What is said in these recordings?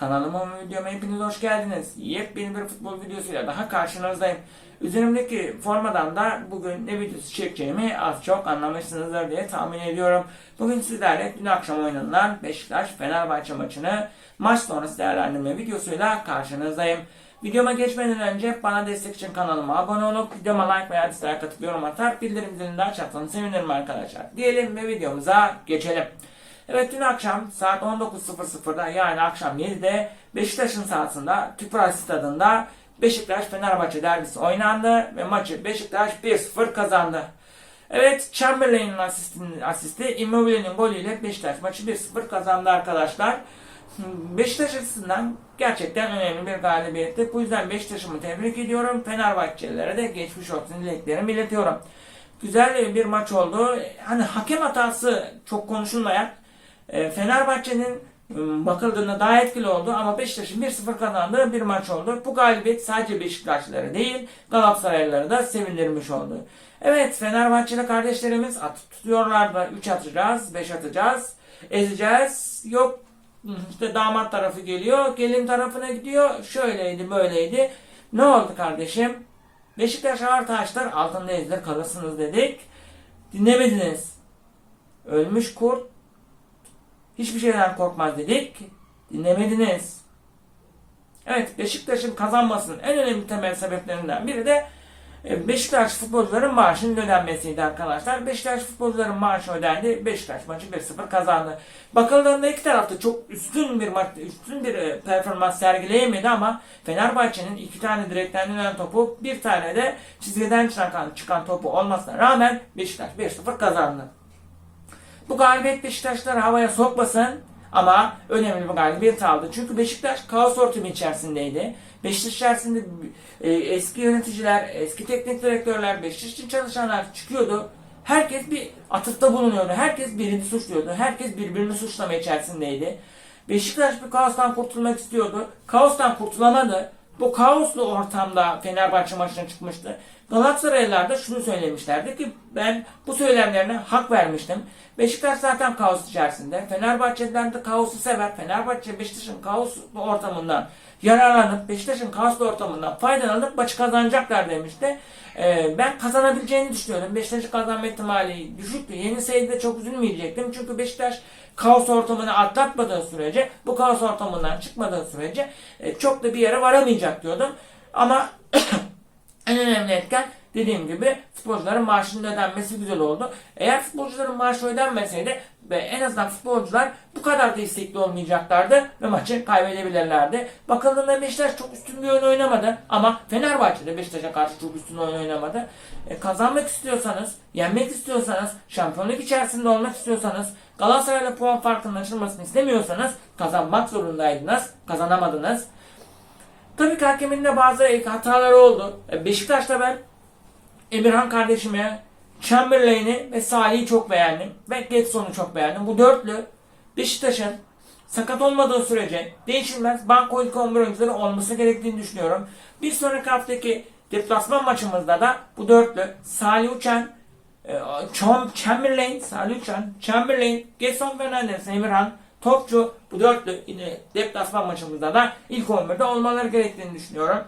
Kanalıma ve videoma hepiniz hoş geldiniz. Yepyeni bir futbol videosuyla daha karşınızdayım. Üzerimdeki formadan da bugün ne videosu çekeceğimi az çok anlamışsınızdır diye tahmin ediyorum. Bugün sizlerle dün akşam oynanan Beşiktaş-Fenerbahçe maçını maç sonrası değerlendirme videosuyla karşınızdayım. Videoma geçmeden önce bana destek için kanalıma abone olup videoma like veya dislike atıp yorum atar bildirim zilini de açarsanız sevinirim arkadaşlar. Diyelim ve videomuza geçelim. Evet dün akşam saat 19.00'da yani akşam 7'de Beşiktaş'ın sahasında Tüpraş Stadında Beşiktaş-Fenerbahçe derbisi oynandı ve maçı Beşiktaş 1-0 kazandı. Evet Chamberlain'in asisti, asisti Immobile'nin golüyle Beşiktaş maçı 1-0 kazandı arkadaşlar. Beşiktaş açısından gerçekten önemli bir galibiyetti. Bu yüzden Beşiktaş'ımı tebrik ediyorum. Fenerbahçelilere de geçmiş olsun dileklerimi iletiyorum. Güzel bir maç oldu. Hani hakem hatası çok konuşulmayan Fenerbahçe'nin e, bakıldığında daha etkili oldu ama Beşiktaş'ın 1-0 kazandığı bir maç oldu. Bu galibiyet sadece Beşiktaşlıları değil Galatasaraylıları da sevindirmiş oldu. Evet Fenerbahçeli kardeşlerimiz at tutuyorlar da 3 atacağız, 5 atacağız, ezeceğiz. Yok işte damat tarafı geliyor, gelin tarafına gidiyor. Şöyleydi, böyleydi. Ne oldu kardeşim? Beşiktaş ağır taşlar altında ezilir kalırsınız dedik. Dinlemediniz. Ölmüş kurt hiçbir şeyden korkmaz dedik. Dinlemediniz. Evet Beşiktaş'ın kazanmasının en önemli temel sebeplerinden biri de e, Beşiktaş futbolcuların maaşının ödenmesiydi arkadaşlar. Beşiktaş futbolcuların maaşı ödendi. Beşiktaş maçı 1-0 kazandı. Bakıldığında iki tarafta çok üstün bir maç, üstün bir e, performans sergileyemedi ama Fenerbahçe'nin iki tane direkten dönen topu, bir tane de çizgiden çıkan, çıkan topu olmasına rağmen Beşiktaş 1-0 kazandı. Bu galibiyet Beşiktaşları havaya sokmasın ama önemli bir galibiyet aldı. Çünkü Beşiktaş kaos ortamı içerisindeydi. Beşiktaş içerisinde e, eski yöneticiler, eski teknik direktörler, Beşiktaş için çalışanlar çıkıyordu. Herkes bir atıfta bulunuyordu. Herkes birini suçluyordu. Herkes birbirini suçlama içerisindeydi. Beşiktaş bir kaostan kurtulmak istiyordu. Kaostan kurtulamadı. Bu kaoslu ortamda Fenerbahçe maçına çıkmıştı. Galatasaraylılar da şunu söylemişlerdi ki ben bu söylemlerine hak vermiştim. Beşiktaş zaten kaos içerisinde. Fenerbahçe'den de kaosu sever. Fenerbahçe Beşiktaş'ın kaoslu ortamından yararlanıp Beşiktaş'ın kaoslu ortamından faydalanıp maçı kazanacaklar demişti. Ee, ben kazanabileceğini düşünüyorum. Beşiktaş'ın kazanma ihtimali düşüktü. Yeni sayıda çok üzülmeyecektim. Çünkü Beşiktaş kaos ortamını atlatmadığı sürece, bu kaos ortamından çıkmadığı sürece e, çok da bir yere varamayacak diyordum. Ama en önemli etken dediğim gibi futbolcuların maaşının ödenmesi güzel oldu. Eğer futbolcuların maaşı ödenmeseydi ve en azından futbolcular bu kadar da istekli olmayacaklardı ve maçı kaybedebilirlerdi. Bakıldığında Beşiktaş çok üstün bir oyun oynamadı ama Fenerbahçe de Beşiktaş'a karşı çok üstün oyun oynamadı. E, kazanmak istiyorsanız, yenmek istiyorsanız, şampiyonluk içerisinde olmak istiyorsanız, Galatasaray'la puan farkının açılmasını istemiyorsanız kazanmak zorundaydınız, kazanamadınız. Tabii ki hakemin de bazı hataları oldu. E, Beşiktaş'ta ben Emirhan kardeşime Chamberlain'i ve Salih'i çok beğendim. Ve Getson'u çok beğendim. Bu dörtlü Beşiktaş'ın sakat olmadığı sürece değişilmez banko ilk 11 oyuncuları olması gerektiğini düşünüyorum. Bir sonraki haftaki deplasman maçımızda da bu dörtlü Salih Uçan, e, Chamberlain, Salih Uçan, Chamberlain, Getson Fernandez, Emirhan, Topçu bu yine deplasman maçımızda da ilk 11'de olmaları gerektiğini düşünüyorum.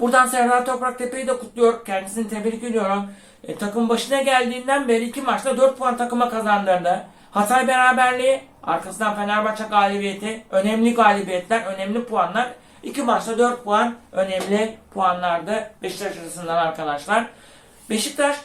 Buradan Serdar Topraktepe'yi de kutluyor. Kendisini tebrik ediyorum. E, takım başına geldiğinden beri iki maçta 4 puan takıma kazandırdı. Hatay beraberliği, arkasından Fenerbahçe galibiyeti, önemli galibiyetler, önemli puanlar. İki maçta 4 puan önemli puanlardı Beşiktaş açısından arkadaşlar. Beşiktaş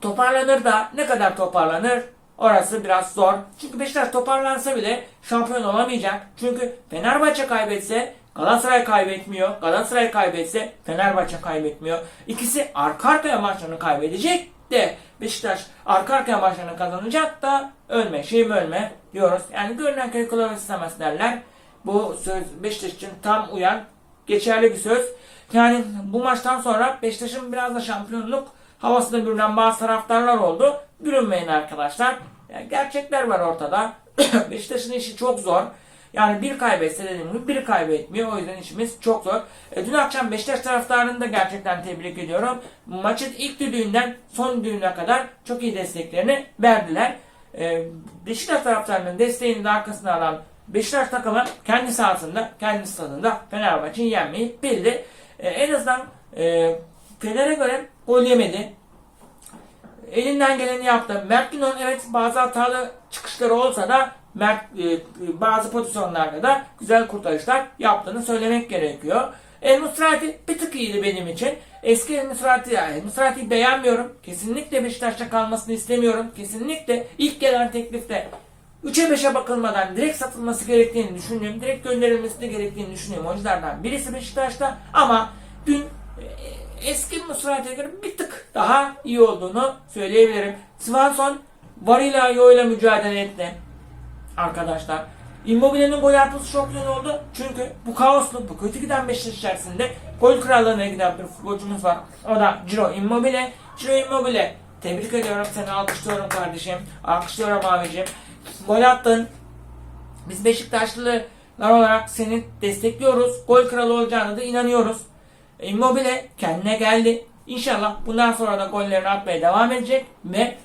toparlanır da ne kadar toparlanır orası biraz zor. Çünkü Beşiktaş toparlansa bile şampiyon olamayacak. Çünkü Fenerbahçe kaybetse Galatasaray kaybetmiyor. Galatasaray kaybetse Fenerbahçe kaybetmiyor. İkisi arka arkaya maçlarını kaybedecek de Beşiktaş arka arkaya maçlarını kazanacak da ölme şeyim ölme diyoruz. Yani görünen köy kılavuz istemez derler. Bu söz Beşiktaş için tam uyan geçerli bir söz. Yani bu maçtan sonra Beşiktaş'ın biraz da şampiyonluk havasında bürünen bazı taraftarlar oldu. Bürünmeyin arkadaşlar. Yani gerçekler var ortada. Beşiktaş'ın işi çok zor. Yani bir kaybetse dediğim gibi bir kaybetmiyor. O yüzden işimiz çok zor. E, dün akşam Beşiktaş taraftarını da gerçekten tebrik ediyorum. Maçın ilk düdüğünden son düdüğüne kadar çok iyi desteklerini verdiler. E, Beşiktaş taraftarının desteğini de arkasına alan Beşiktaş takımı kendi sahasında, kendi stadında Fenerbahçe'yi yenmeyi bildi. E, en azından e, Fener'e göre gol yemedi. Elinden geleni yaptı. Mert Günok'un evet bazı hatalı çıkışları olsa da Mert e, bazı pozisyonlarda da güzel kurtarışlar yaptığını söylemek gerekiyor. El Musrati bir tık iyiydi benim için. Eski El Musrati yani Musrati'yi beğenmiyorum. Kesinlikle Beşiktaş'ta kalmasını istemiyorum. Kesinlikle ilk gelen teklifte 3'e 5'e bakılmadan direkt satılması gerektiğini düşünüyorum. Direkt gönderilmesi de gerektiğini düşünüyorum. Oyunculardan birisi Beşiktaş'ta ama dün e, eski Musrati'ye göre bir tık daha iyi olduğunu söyleyebilirim. Svensson varıyla yoğuyla mücadele etti arkadaşlar. Immobile'nin gol atması çok güzel oldu. Çünkü bu kaoslu, bu kötü giden Beşiktaş içerisinde gol krallığına giden bir futbolcumuz var. O da Ciro Immobile. Ciro Immobile tebrik ediyorum seni alkışlıyorum kardeşim. Alkışlıyorum abicim. Gol attın. Biz Beşiktaşlılar olarak seni destekliyoruz. Gol kralı olacağına da inanıyoruz. Immobile kendine geldi. İnşallah bundan sonra da gollerini atmaya devam edecek ve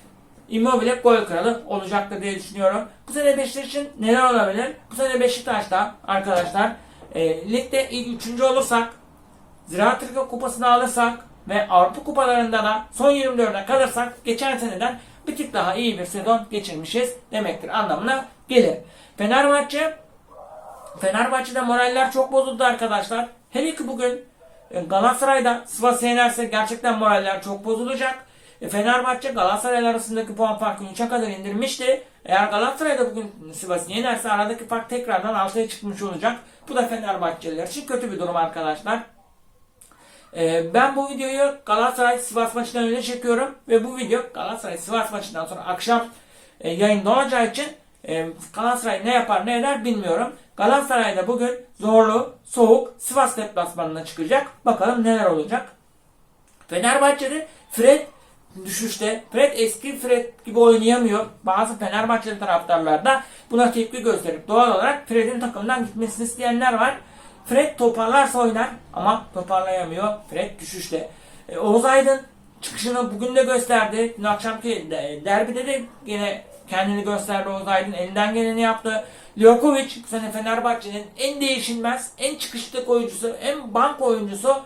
Immobile gol kralı olacaktır diye düşünüyorum. Bu sene Beşiktaş için neler olabilir? Bu sene Beşiktaş'ta arkadaşlar e, ligde ilk üçüncü olursak Ziraat Türkiye Kupası'nı alırsak ve Avrupa Kupalarında da son 24'e kalırsak geçen seneden bir tık daha iyi bir sezon geçirmişiz demektir anlamına gelir. Fenerbahçe Fenerbahçe'de moraller çok bozuldu arkadaşlar. Hele ki bugün Galatasaray'da Sivas'ı yenerse gerçekten moraller çok bozulacak. E, Fenerbahçe Galatasaray arasındaki puan farkını 3'e kadar indirmişti. Eğer Galatasaray da bugün Sivas'ı yenerse aradaki fark tekrardan 6'ya çıkmış olacak. Bu da Fenerbahçeliler için kötü bir durum arkadaşlar. E, Ben bu videoyu Galatasaray Sivas maçından önce çekiyorum ve bu video Galatasaray Sivas maçından sonra akşam e, yayında olacağı için e, Galatasaray ne yapar ne eder bilmiyorum. Galatasaray da bugün zorlu, soğuk Sivas deplasmanına çıkacak. Bakalım neler olacak. Fenerbahçe'de Fred düşüşte. Fred eski Fred gibi oynayamıyor. Bazı Fenerbahçeli taraftarlar da buna tepki gösterip doğal olarak Fred'in takımdan gitmesini isteyenler var. Fred toparlarsa oynar ama toparlayamıyor. Fred düşüşte. E, Oğuz Aydın çıkışını bugün de gösterdi. Dün akşamki de- derbide de yine kendini gösterdi Oğuz Aydın. Elinden geleni yaptı. Ljokovic Fenerbahçe'nin en değişilmez, en çıkışlık oyuncusu, en bank oyuncusu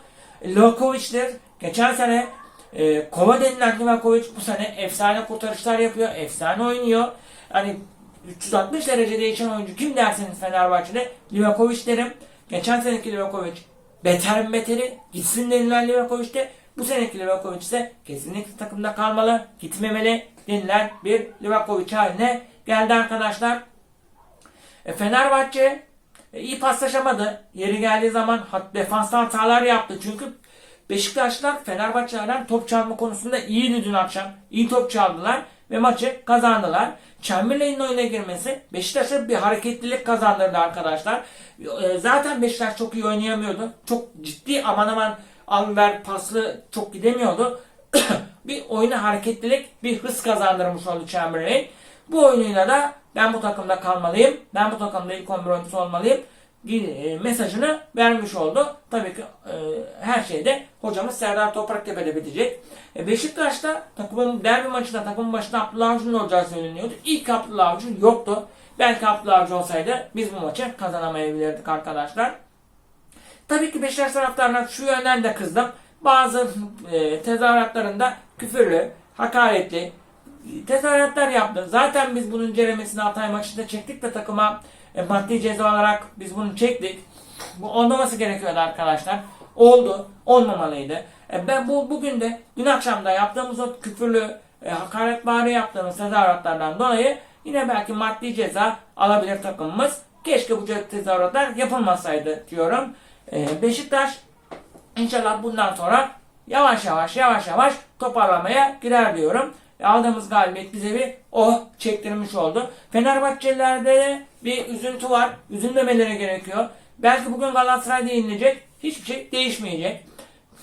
Ljokovic'tir. Geçen sene e, Kova denilen Livakovic bu sene efsane kurtarışlar yapıyor. Efsane oynuyor. Hani 360 derece değişen oyuncu kim derseniz Fenerbahçe'de Livakovic derim. Geçen seneki Livakovic beter beteri gitsin denilen Livakovic de bu seneki Livakovic ise kesinlikle takımda kalmalı, gitmemeli denilen bir Livakovic haline geldi arkadaşlar. E, Fenerbahçe e, iyi paslaşamadı. Yeri geldiği zaman hat, defanstan hatalar yaptı. Çünkü Beşiktaşlılar Fenerbahçelerden top çalma konusunda iyiydi dün akşam. İyi top çaldılar ve maçı kazandılar. Chamberlain'in oyuna girmesi Beşiktaş'a bir hareketlilik kazandırdı arkadaşlar. E, Zaten Beşiktaş çok iyi oynayamıyordu. Çok ciddi aman aman al ver paslı çok gidemiyordu. bir oyuna hareketlilik, bir hız kazandırmış oldu Chamberlain. Bu oyunuyla da ben bu takımda kalmalıyım, ben bu takımda ilk 11 oyuncusu olmalıyım e, mesajını vermiş oldu. Tabii ki e, her şeyde hocamız Serdar Topraktepe'de bitecek. E, Beşiktaş'ta takımın derbi maçında takımın başında Abdullah Avcı'nın olacağı söyleniyordu. İlk Abdullah Avcı yoktu. Belki Abdullah Avcı olsaydı biz bu maçı kazanamayabilirdik arkadaşlar. Tabii ki Beşiktaş taraftarına şu yönden de kızdım. Bazı e, tezahüratlarında küfürlü, hakaretli tezahüratlar yaptı. Zaten biz bunun ceremesini Hatay maçında çektik de takıma e, maddi ceza olarak biz bunu çektik. Bu olmaması gerekiyordu arkadaşlar. Oldu. Olmamalıydı. E, ben bu bugün de dün akşam da yaptığımız o küfürlü e, hakaretvari yaptığımız tezahüratlardan dolayı yine belki maddi ceza alabilir takımımız. Keşke bu tezahüratlar yapılmasaydı diyorum. E, Beşiktaş İnşallah bundan sonra yavaş yavaş yavaş yavaş toparlamaya girer diyorum. E, Aldığımız galibiyet bize bir o çektirmiş oldu. Fenerbahçelilerde de bir üzüntü var. Üzülmemeleri gerekiyor. Belki bugün Galatasaray'da yenilecek. Hiçbir şey değişmeyecek.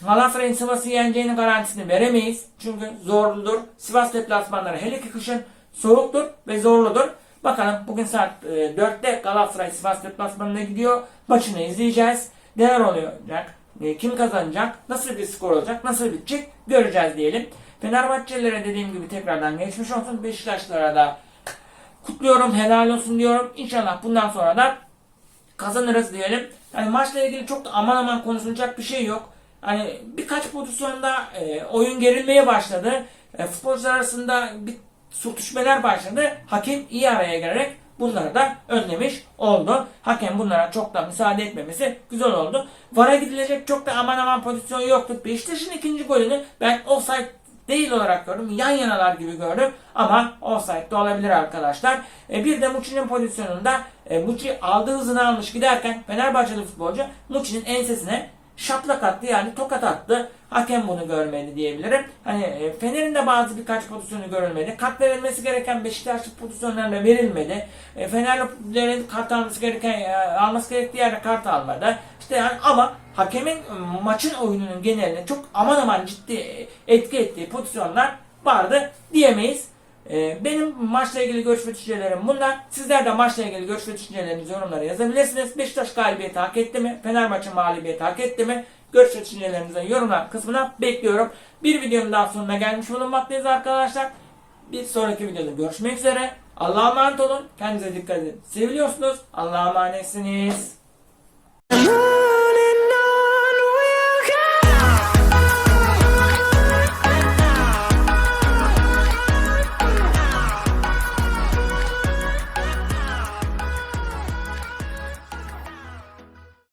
Galatasaray'ın Sivas'ı yeneceğini garantisini veremeyiz. Çünkü zorludur. Sivas deplasmanları hele ki kışın soğuktur ve zorludur. Bakalım bugün saat e, 4'te Galatasaray Sivas deplasmanına gidiyor. Maçını izleyeceğiz. Neler olacak? E, kim kazanacak? Nasıl bir skor olacak? Nasıl bitecek? Göreceğiz diyelim. Fenerbahçelilere dediğim gibi tekrardan geçmiş olsun. Beşiktaşlara da kutluyorum, helal olsun diyorum. İnşallah bundan sonra da kazanırız diyelim. Yani maçla ilgili çok da aman aman konuşulacak bir şey yok. Hani birkaç pozisyonda e, oyun gerilmeye başladı. E, futbolcular arasında bir sürtüşmeler başladı. Hakem iyi araya girerek bunları da önlemiş oldu. Hakem bunlara çok da müsaade etmemesi güzel oldu. VAR'a gidilecek çok da aman aman pozisyon yoktu. Beşiktaş'ın ikinci golünü ben offside değil olarak gördüm. Yan yanalar gibi gördüm. Ama offside de olabilir arkadaşlar. E, bir de Muçi'nin pozisyonunda e, Muçi aldığı hızını almış giderken Fenerbahçeli futbolcu Muçi'nin ensesine şaplak attı yani tokat attı. Hakem bunu görmedi diyebilirim. Hani e, Fener'in de bazı birkaç pozisyonu görülmedi. Kart verilmesi gereken Beşiktaşlı pozisyonlarla verilmedi. E, Fenerlilerin kart alması gereken e, alması gerektiği yerde kart almadı. İşte yani ama hakemin e, maçın oyununun geneline çok aman aman ciddi etki ettiği pozisyonlar vardı diyemeyiz. Ee, Benim maçla ilgili görüş ve düşüncelerim bunlar. Sizler de maçla ilgili görüş ve düşüncelerinizi yorumlara yazabilirsiniz. Beşiktaş galibiyeti hak etti mi? Fenerbahçe mağlubiyeti hak etti mi? Görüş ve düşüncelerinizi yorumlar kısmına bekliyorum. Bir videonun daha sonuna gelmiş bulunmaktayız arkadaşlar. Bir sonraki videoda görüşmek üzere. Allah'a emanet olun. Kendinize dikkat edin. Seviliyorsunuz. Allah'a emanetsiniz.